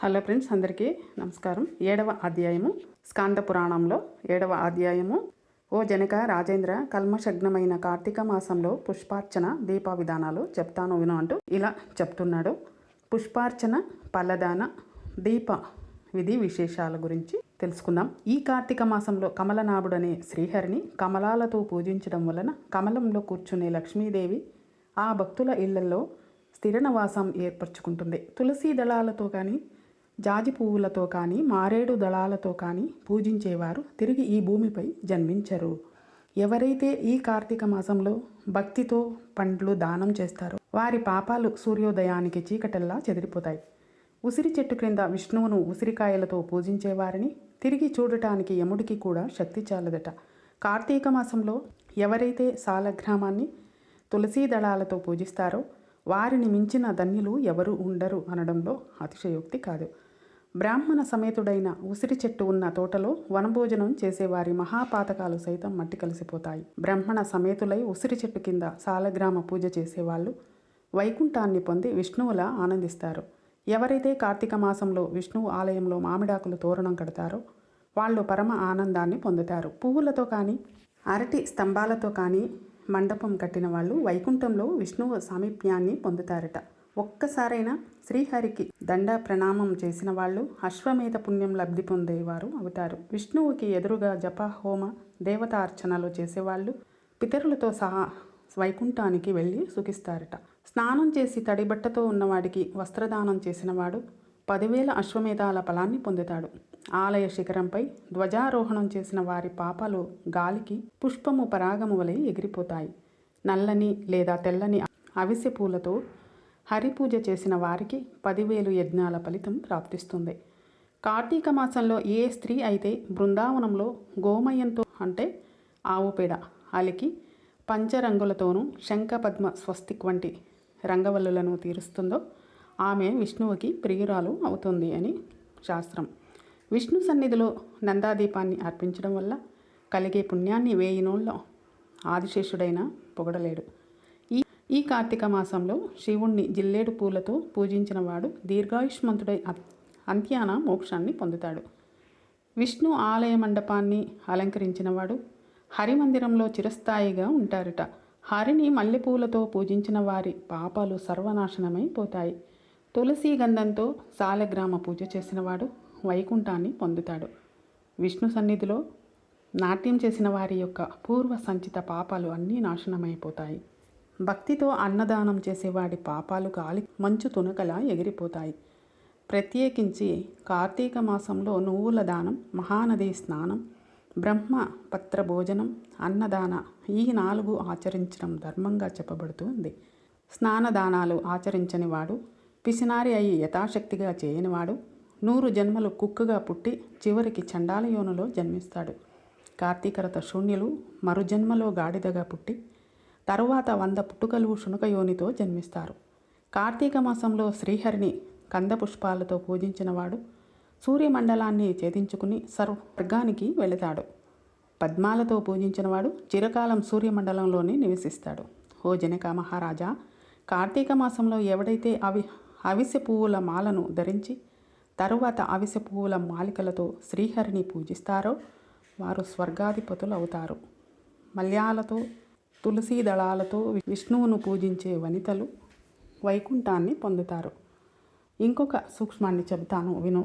Hello friends అందరికీ నమస్కారం. ఏడవ అధ్యాయము స్కాంద పురాణంలో ఏడవ అధ్యాయము. ఓ జనక రాజేంద్ర కల్మశగ్నమైన కార్తీక మాసంలో పుష్పార్చన దీప విధానాలు చెప్తాను విను అంటూ ఇలా చెప్తున్నాడు. పుష్పార్చన పల్లదాన దీప విధి విశేషాల గురించి తెలుసుకుందాం. ఈ కార్తీక మాసంలో కమలనాభుడనే శ్రీహరిని కమలాలతో పూజించడం వలన కమలంలో కూర్చునే లక్ష్మీదేవి ఆ భక్తుల ఇళ్ళలో స్థిరనివాసం ఏర్పరచుకుంటుంది. తులసి దళాలతో కానీ జాజి పువ్వులతో కానీ మారేడు దళాలతో కానీ పూజించేవారు తిరిగి ఈ భూమిపై జన్మించరు. ఎవరైతే ఈ కార్తీక మాసంలో భక్తితో పండ్లు దానం చేస్తారో వారి పాపాలు సూర్యోదయానికి చీకటల్లా చెదిరిపోతాయి. ఉసిరి చెట్టు క్రింద విష్ణువును ఉసిరికాయలతో పూజించేవారిని తిరిగి చూడటానికి యముడికి కూడా శక్తి చాలదట. కార్తీక మాసంలో ఎవరైతే సాలగ్రామాన్ని తులసీ దళాలతో పూజిస్తారో వారిని మించిన ధన్యులు ఎవరు ఉండరు అనడంలో అతిశయోక్తి కాదు. బ్రాహ్మణ సమేతుడైన ఉసిరి చెట్టు ఉన్న తోటలో వనభోజనం చేసేవారి మహాపాతకాలు సైతం మట్టి కలిసిపోతాయి. బ్రాహ్మణ సమేతులై ఉసిరి చెట్టు కింద సాలగ్రామ పూజ చేసేవాళ్ళు వైకుంఠాన్ని పొంది విష్ణువులా ఆనందిస్తారు. ఎవరైతే కార్తీక మాసంలో విష్ణువు ఆలయంలో మామిడాకులు తోరణం కడతారో వాళ్ళు పరమ ఆనందాన్ని పొందుతారు. పువ్వులతో కానీ అరటి స్తంభాలతో కానీ మండపం కట్టిన వాళ్ళు వైకుంఠంలో విష్ణువు సామీప్యాన్ని పొందుతారట. ఒక్కసారైనా శ్రీహరికి దండ ప్రణామం చేసిన వాళ్ళు అశ్వమేధ పుణ్యం లబ్ధి పొందేవారు అవుతారు. విష్ణువుకి ఎదురుగా జప హోమ దేవతార్చనలు చేసేవాళ్ళు పితరులతో సహా వైకుంఠానికి వెళ్ళి సుఖిస్తారట. స్నానం చేసి తడిబట్టతో ఉన్నవాడికి వస్త్రదానం చేసినవాడు పదివేల అశ్వమేధాల ఫలాన్ని పొందుతాడు. ఆలయ శిఖరంపై ధ్వజారోహణం చేసిన వారి పాపాలు గాలికి పుష్పము పరాగము వలె ఎగిరిపోతాయి. నల్లని లేదా తెల్లని అవిసె పూలతో హరిపూజ చేసిన వారికి పదివేలు యజ్ఞాల ఫలితం ప్రాప్తిస్తుంది. కార్తీక మాసంలో ఏ స్త్రీ అయితే బృందావనంలో గోమయంతో అంటే ఆవు పేడ అలికి పంచరంగులతోనూ శంఖపద్మ స్వస్తిక్ వంటి రంగవల్లులను తీరుస్తుందో ఆమె విష్ణువుకి ప్రియురాలు అవుతుంది అని శాస్త్రం. విష్ణు సన్నిధిలో నందాదీపాన్ని అర్పించడం వల్ల కలిగే పుణ్యాన్ని వేయినోళ్ళ ఆదిశేషుడైనా ఆదిశేషుడైన పొగడలేడు. ఈ కార్తీక మాసంలో శివుణ్ణి జిల్లేడు పూలతో పూజించిన వాడు దీర్ఘాయుష్మంతుడై అంత్యాన మోక్షాన్ని పొందుతాడు. విష్ణు ఆలయ మండపాన్ని అలంకరించినవాడు హరిమందిరంలో చిరస్థాయిగా ఉంటారట. హరిని మల్లెపూలతో పూజించిన వారి పాపాలు సర్వనాశనమైపోతాయి తులసి గంధంతో సాలగ్రామ పూజ చేసినవాడు వైకుంఠాన్ని పొందుతాడు. విష్ణు సన్నిధిలో నాట్యం చేసిన వారి యొక్క పూర్వ సంచిత పాపాలు అన్నీ నాశనమైపోతాయి. భక్తితో అన్నదానం చేసేవాడి పాపాలు గాలి మంచు తునకలా ఎగిరిపోతాయి. ప్రత్యేకించి కార్తీక మాసంలో నువ్వుల దానం మహానది స్నానం బ్రహ్మ పత్ర భోజనం అన్నదాన ఈ నాలుగు ఆచరించడం ధర్మంగా చెప్పబడుతుంది. స్నానదానాలు ఆచరించని వాడు పిసినారి అయి యథాశక్తిగా చేయనివాడు నూరు జన్మలు కుక్కగా పుట్టి చివరికి చండాలయోనులో జన్మిస్తాడు. కార్తీకరత శూన్యులు మరుజన్మలో గాడిదగా పుట్టి తరువాత వంద పుట్టుకలు శునకయోనితో జన్మిస్తారు. కార్తీక మాసంలో శ్రీహరిని కందపుష్పాలతో పూజించినవాడు సూర్యమండలాన్ని ఛేదించుకుని స్వర్గానికి వెళతాడు. పద్మాలతో పూజించినవాడు చిరకాలం సూర్యమండలంలోనే నివసిస్తాడు. ఓ జనక మహారాజా కార్తీక మాసంలో ఎవడైతే అవి అవిసె పువ్వుల మాలను ధరించి తరువాత అవిసె పువ్వుల మాలికలతో శ్రీహరిని పూజిస్తారో వారు స్వర్గాధిపతులు అవుతారు మల్యాలతో తులసీ దళాలతో విష్ణువును పూజించే వనితలు వైకుంఠాన్ని పొందుతారు. ఇంకొక సూక్ష్మాన్ని చెబుతాను విను.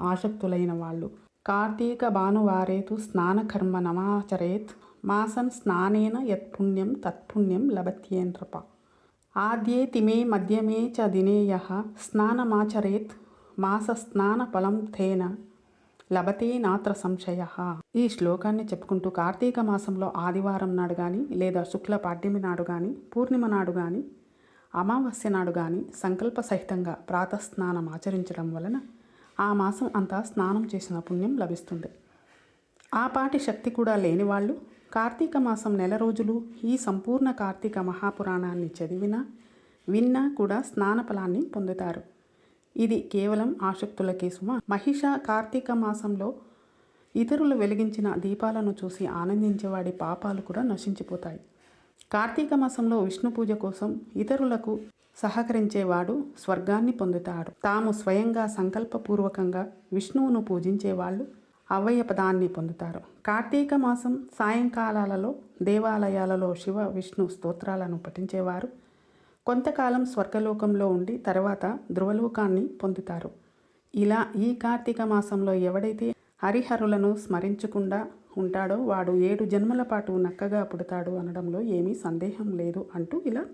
ఆసక్తులైన వాళ్ళు కార్తీక భానువారేతు స్నానకర్మ నమాచరేత్ మాసన్ స్నానేన యత్పుణ్యం తత్పుణ్యం లభత్యేంద్రప. ఆద్యే తిమే మధ్యమే చ దినేయ స్నానమాచరేత్ మాస స్నాన ఫలం తేన లభతే నాత్ర సంశయ. ఈ శ్లోకాన్ని చెప్పుకుంటూ కార్తీక మాసంలో ఆదివారం నాడు కానీ లేదా శుక్ల పాడ్యమి నాడు కానీ పూర్ణిమ నాడు కానీ అమావాస్య నాడు కానీ సంకల్ప సహితంగా ప్రాతస్నానం ఆచరించడం వలన ఆ మాసం అంతా స్నానం చేసిన పుణ్యం లభిస్తుంది. ఆ పాటి శక్తి కూడా లేని వాళ్ళు కార్తీక మాసం నెల రోజులు ఈ సంపూర్ణ కార్తీక మహాపురాణాన్ని చదివినా విన్నా కూడా స్నాన ఫలాన్ని పొందుతారు. ఇది కేవలం ఆసక్తులకే సుమ మహిష కార్తీక మాసంలో ఇతరులు వెలిగించిన దీపాలను చూసి ఆనందించేవాడి పాపాలు కూడా నశించిపోతాయి. కార్తీక మాసంలో విష్ణు పూజ కోసం ఇతరులకు సహకరించేవాడు స్వర్గాన్ని పొందుతాడు. తాము స్వయంగా సంకల్పపూర్వకంగా విష్ణువును పూజించేవాళ్ళు అవయ పదాన్ని పొందుతారు. కార్తీక మాసం సాయంకాలాలలో దేవాలయాలలో శివ విష్ణు స్తోత్రాలను పఠించేవారు కొంతకాలం స్వర్గలోకంలో ఉండి తర్వాత ధ్రువలోకాన్ని పొందుతారు. ఇలా ఈ కార్తీక మాసంలో ఎవడైతే హరిహరులను స్మరించకుండా ఉంటాడో వాడు ఏడు జన్మల పాటు నక్కగా పుడతాడు అనడంలో ఏమీ సందేహం లేదు అంటూ ఇలా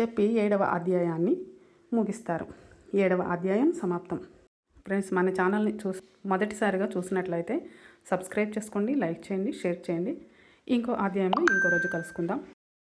చెప్పి ఏడవ అధ్యాయాన్ని ముగిస్తారు. ఏడవ అధ్యాయం సమాప్తం. ఫ్రెండ్స్ మన ఛానల్ని చూసి మొదటిసారిగా చూసినట్లయితే సబ్స్క్రైబ్ చేసుకోండి లైక్ చేయండి షేర్ చేయండి. ఇంకో అధ్యాయంలో ఇంకో రోజు కలుసుకుందాం.